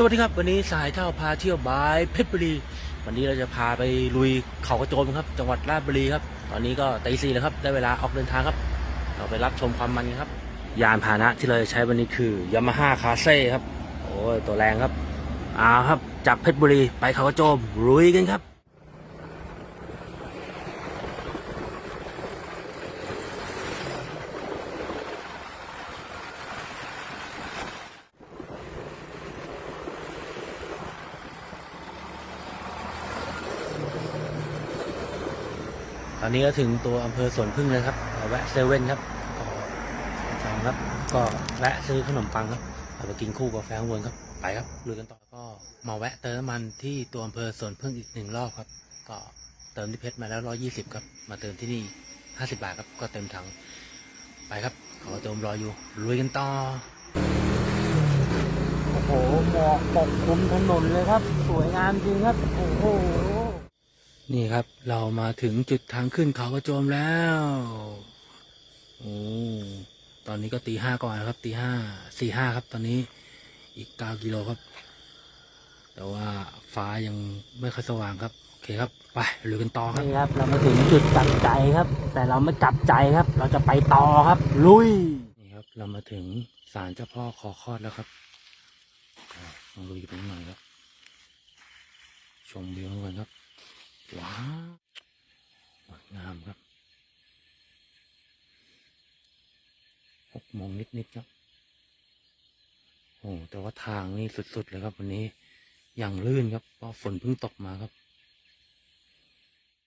สวัสดีครับ วันนี้สายเท่าพาเที่ยวบายเพชรบุรี วันนี้เราจะพาไปลุยเขากระโจมครับ จังหวัดราชบุรีครับ ตอนนี้ก็ตีสี่แล้วครับ ได้เวลาออกเดินทางครับ เราไปรับชมความมันกันครับ ยานพาหนะที่เราจะใช้วันนี้คือยามาฮ่าคาเซ่ครับ โอ้ยตัวแรงครับ เอาครับ จากเพชรบุรีไปเขากระโจมลุยกันครับ อนนี้ก็ถึงตัวอำเภอสวนพึ่งเลยครับแวะเซเว่นครับก็จองครับ ก็แวะซื้อขนมปังครับเอาไปกินคู่กับแฟนวนครับ ไปครับลุยกันต่อก็มาแวะเติมน้ำมันที่ตัวอำเภอสวนพึ่งอีกหนึ่งรอบครับ ก็เติมที่เพชรมาแล้วร้อยี่สิบครับ มาเติมที่นี่ห้าสิบาทครับ ก็เต็มถัง ไปครับ ขอเติมรออยู่ลุยกันต่อ โอ้โหหมอกปกคลุมถนนเลยครับ สวยงามจริงครับ โอ้โห นี่ครับเรามาถึงจุดทางขึ้นเขากระโจมแล้วโอ้ตอนนี้ก็ตีห้าก่อนนะครับตีห้าสี่ห้าครับ ตอนนี้อีกเก้ากิโลครับ แต่ว่าฟ้ายังไม่ค่อยสว่างครับโอเคครับไปลุยกันต่อครับนี่ครับ เรามาถึงจุดกลับใจครับ แต่เราไม่กลับใจครับ เราจะไปต่อครับ ลุยนี่ครับ เรามาถึงศาลเจ้าพ่อคอคอดแล้วครับอ่าลองลุยไปหน่อยครับ ชมวิวกันครับ ว้าวสวยงามครับหกโมงนิดๆครับโอ้แต่ว่าทางนี่สุดๆเลยครับ วันนี้อย่างลื่นครับเพราะฝนเพิ่งตกมาครับ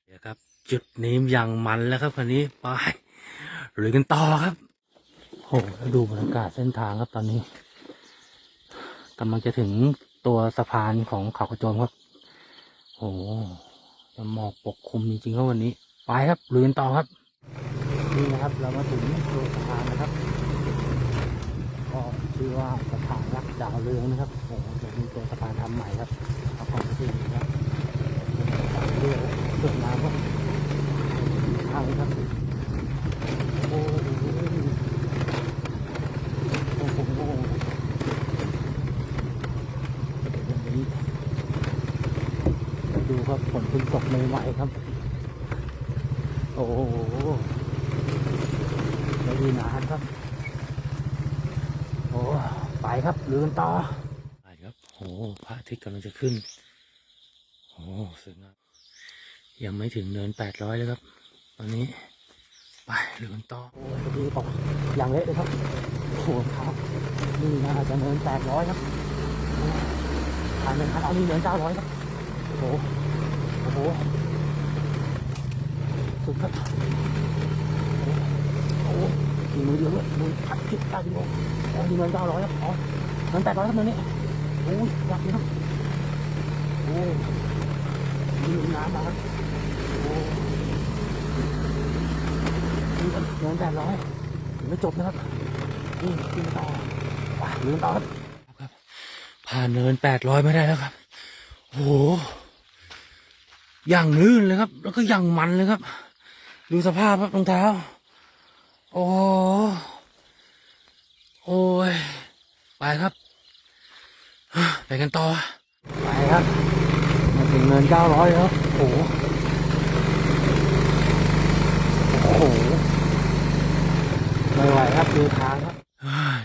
เดี๋ยวครับ จุดนี้อย่างมันแล้วครับคันนี้ไปลุยกันต่อครับโอ้ดูบรรยากาศเส้นทางครับตอนนี้กำลังจะถึงตัวสะพานของเขากระโจมครับโอ้ หมอกปกคลุมจริงๆครับวันนี้ ไปครับลุยกันต่อครับ นี่นะครับเรามาถึงตัวสะพานนะครับ ก็ชื่อว่าสะพานรักดาวเรืองนะครับโอ้โหเดี๋ยวมีตัวสะพานทำใหม่ครับเอาของที่นี่ครับเรือสวยงามครับทางครับ โอ้โหโอ้โหโอ้โหวันนี้ ดูครับฝนเพิ่งตกใหม่ๆครับ โอ้โหไม่ดีนานครับ โอ้ไป ครับเรือนต่อไปครับโอ้พระอาทิตย์กำลังจะขึ้นโอ้สวยงามยังไม่ถึงเนินแปดร้อยเลยครับ ตอนนี้ ไปเรือนต่อโอ้ยดีตกอย่างเละเลยครับโอ้โหครับนี่นะจะเนินแปดร้อยครับผ่านเนินพันเอานี่เนินเก้าร้อยครับโอ้โหโอ้โหสุดครับโอ้โหมีมือเดียวด้วยมือขัดคิดได้ดีโอ้โหมีเงินเก้าร้อยครับอ๋อเงินแปดร้อยครับเงินนี้โอ้ยยักษ์เลยครับโอ้มีหนุนน้ำมาครับโอ้นี่ครับเงินแปดร้อยไม่จบนะครับนี่กินต่อไปเงินต่อครับครับผ่านเนินแปดร้อยไม่ได้แล้วครับโอ้โหอย่างลื่นเลยครับ แล้วก็อย่างมันเลยครับ ดูสภาพครับรองเท้า โอ้โหโอ้ยไปครับไปกันต่อไปครับมาถึงเงินเก้าร้อยแล้วโอ้โหโอ้โหไม่ไหวครับดูทางครับ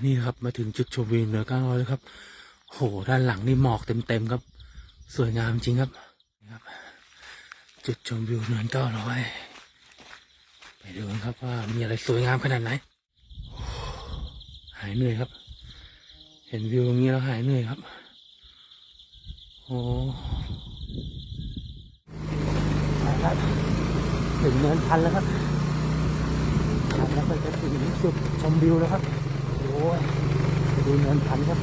นี่ครับมาถึงจุดชมวิวเหนือเก้าร้อยแล้วครับโหด้านหลังนี่หมอกเต็มๆครับ สวยงามจริงครับนี่ครับจุดชมวิวเนินเก้าร้อยไป ดูกันครับว่ามีอะไรสวยงามขนาดไหน หายเหนื่อยครับ เห็นวิวอย่างนี้แล้วหายเหนื่อยครับ โอ้ไปครับถึงเนินพันแล้วครับพันแล้วก็จะถึงจุดชมวิวแล้วครับ โอ้ยดูเนินพันครับ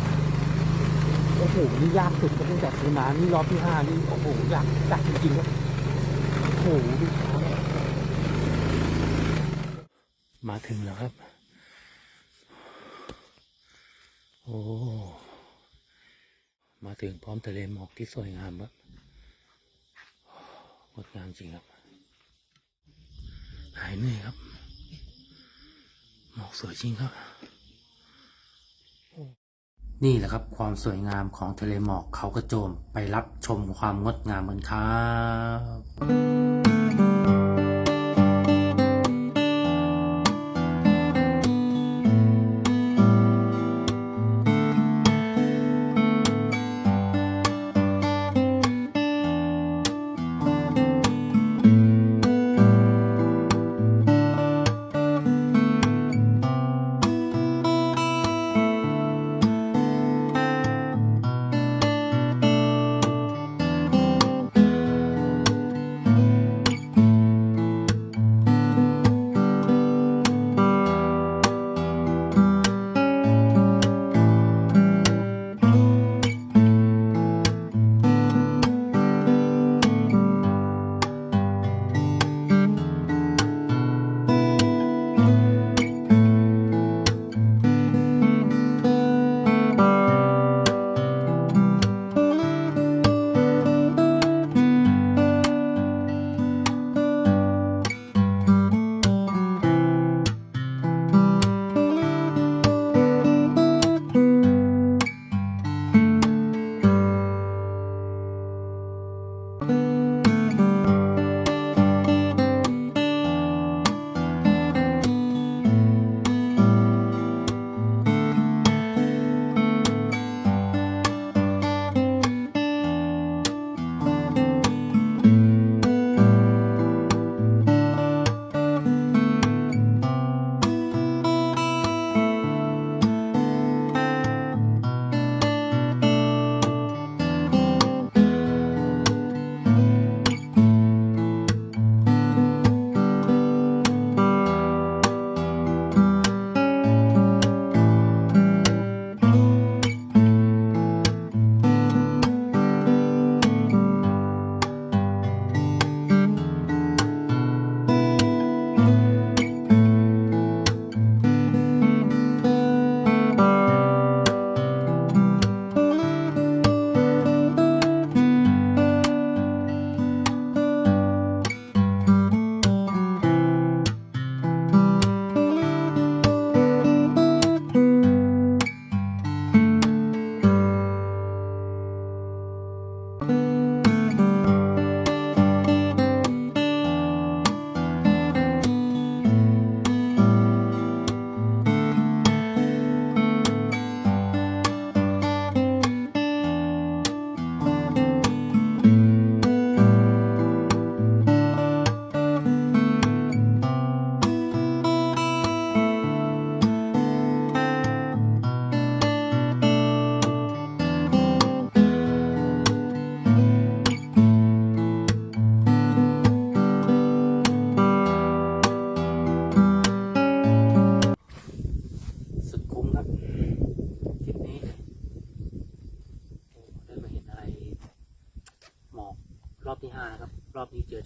โอ้โห นี่ยากสุดก็ตั้งแต่ซื้อมานี่รอบที่ห้านี่ โอ้โห ยากยากจริงๆครับ โอ้โหดูทาง มาถึงแล้วครับ โอ้ มาถึงพร้อมทะเลหมอกที่สวยงามครับงดงามจริงครับ หายเหนื่อยครับ หมอกสวยจริงครับ นี่แหละครับความสวยงามของทะเลหมอกเขากระโจมไปรับชมความงดงามกันครับ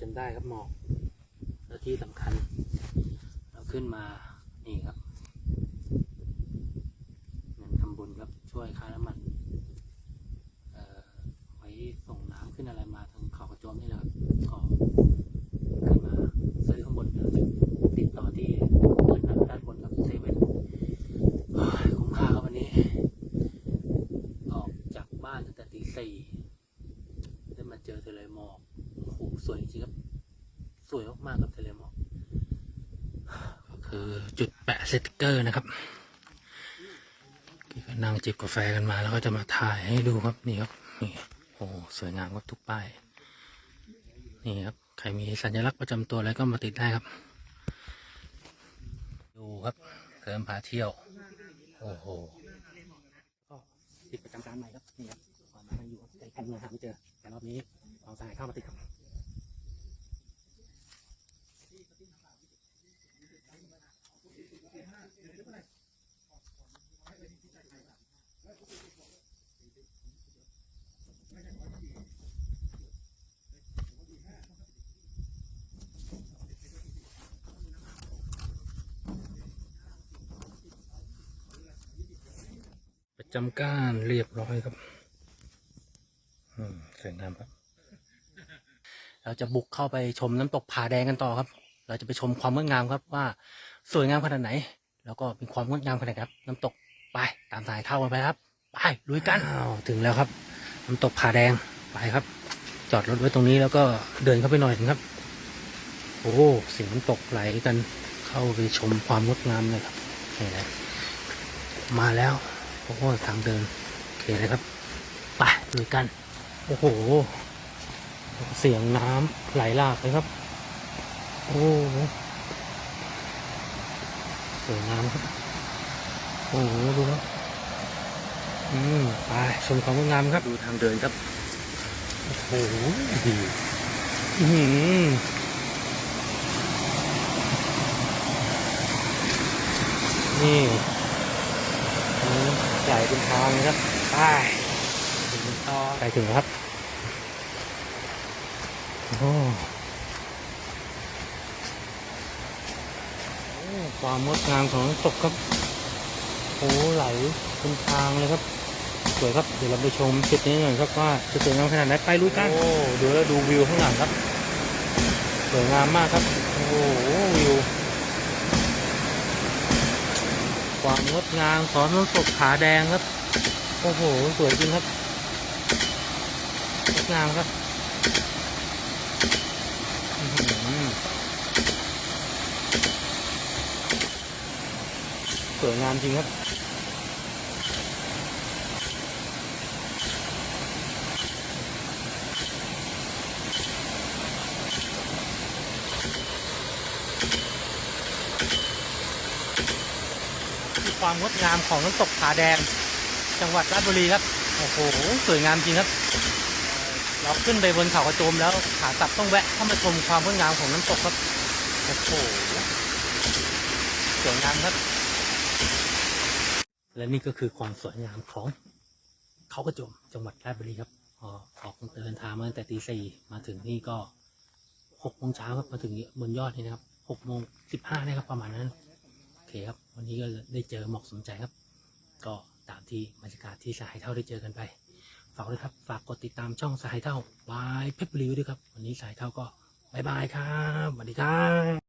นี้เจอจนได้ครับหมอกแล้วที่สำคัญ เราขึ้นมานี่ครับเงินทำบุญครับช่วยค่าน้ำมันเอ่อไว้ส่งน้ำขึ้นอะไรมาทางเขากระโจมนี่แหละครับก็ขึ้นมาซื้อข้างบนเดี๋ยวจะติดต่อที่บนด้านบนกับเซเว่น โอ้ยคุ้มค่าครับวันนี้ ออกจากบ้านตั้งแต่ตีสี่ได้มาเจอทะเลหมอกโอ้โหสวยจริงๆครับ ส วยมากๆครับทะเลหมอกก็คือจุดแปะสติกเกอร์นะครับก็นั่งจิบกาแฟกันมาแล้วก็จะมาถ่ายให้ดูครับนี่ครับนี่โอ้สวยงามครับทุกป้ายนี่ครับใครมีสัญลักษณ์ประจำตัวอะไรก็มาติดได้ครับ ดูครับเกิมพาเที่ยวโอ้โหก็ติดประจำการใหม่ครับนี่ครับความมาอยู่ใจแผ่นเมืองหาไม่เจอแต่รอบนี้เอาสายเข้ามาติดครับ ประจำการเรียบร้อยครับอืมสวยงามครับ เราจะบุกเข้าไปชมน้ำตกผาแดงกันต่อครับ เราจะไปชมความงดงามครับว่า สวยงามขนาดไหน แล้วก็มีความงดงามขนาดไหนครับ น้ำตกไปตามสายเข้ากันไปครับไปไปลุยกันอ้าวถึงแล้วครับ น้ำตกผาแดงไปครับ จอดรถไว้ตรงนี้แล้วก็เดินเข้าไปหน่อยนึงครับ โอ้โหเสียงน้ำตกไหลกันเข้าไปชมความงดงามเลยครับนี่เลยมาแล้วโอ้โหทางเดินโอเคเลยครับไปลุยกัน โอ้โห เสียงน้ำไหลหลากเลยครับ โอ้โห สวยงามครับ โอ้โหดูแล้วอืมไปชมความงดงามครับ ดูทางเดินครับ โอ้โหดีอือหือนี่อันนี้ไหลเป็นทางเลยครับไปถึงต่อไปถึงแล้วครับ โอ้โหโอ้ ความงดงามของน้ำตกครับโอ้ไหลเป็นทางเลยครับ สวยครับ เดี๋ยวเราไปชมจุดนี้หน่อยครับว่าจะสวยงามขนาดไหนไปรู้กันโอ้ดูแล้วดูวิวข้างหลังครับ สวยงามมากครับ โอ้โหวิว ความงดงามของน้ำตกผาแดงครับ โอ้โห สวยจริงครับ งดงามครับอื้อหือ สวยงามจริงครับคือความงดงามของน้ำตกผาแดง จังหวัดราชบุรีครับ โอ้โห สวยงามจริงครับ เราขึ้นไปบนเขากระโจมแล้วขากลับต้องแวะเข้ามาชมความงดงามของน้ำตกครับ โอ้โห สวยงามครับ และนี่ก็คือความสวยงามของเขากระจมจังหวัดราชบุรีครับออกเดินทางมาตั้งแต่ตีสี่มาถึงนี่ก็หกโมงเช้าครับมาถึงบนยอดนี่นะครับหกโมงสิบห้านะครับ ประมาณนั้นโอเคครับ วันนี้ก็ได้เจอหมอกสมใจครับ ก็ตามที่บรรยากาศที่สหายเท่าได้เจอกันไป ฝากด้วยครับ ฝากกดติดตามช่องสหายเท่าบายเพชรบุรีด้วยครับ วันนี้สหายเท่าก็บายบายครับสวัสดีครับ